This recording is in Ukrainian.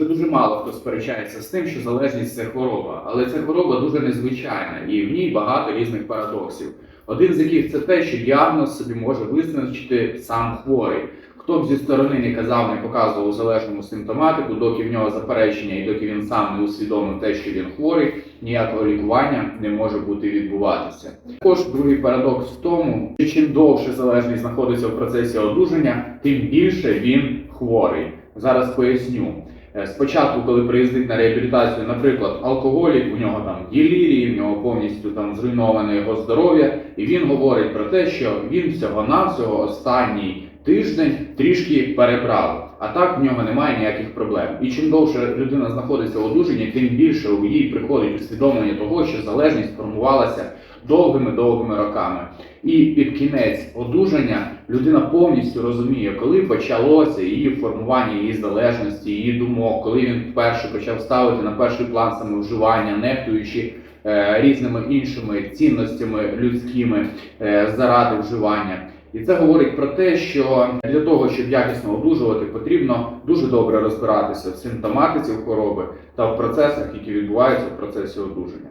Вже дуже мало хто сперечається з тим, що залежність це хвороба, але ця хвороба дуже незвичайна і в ній багато різних парадоксів. Один з яких це те, що діагноз собі може визначити сам хворий. Хто б зі сторони не казав, не показував залежному симптоматику, доки в нього заперечення і доки він сам не усвідомив те, що він хворий, ніякого лікування не може бути відбуватися. Також другий парадокс в тому, що чим довше залежний знаходиться в процесі одужання, тим більше він хворий. Зараз поясню. Е, Спочатку, коли приїздить на реабілітацію, наприклад, алкоголік, у нього там ділірії, в нього повністю там зруйноване його здоров'я, і він говорить про те, що він всього-навсього останній тиждень трішки перебрав. А так в нього немає ніяких проблем. І чим довше людина знаходиться в одужанні, тим більше у їй приходить усвідомлення того, що залежність формувалася довгими-довгими роками. І під кінець одужання людина повністю розуміє, коли почалося її формування її залежності, її думок, коли він вперше почав ставити на перший план саме вживання, нехтуючи е, різними іншими цінностями людськими е, заради вживання. І це говорить про те, що для того, щоб якісно одужувати, потрібно дуже добре розбиратися в симптоматиці хвороби та в процесах, які відбуваються в процесі одужання.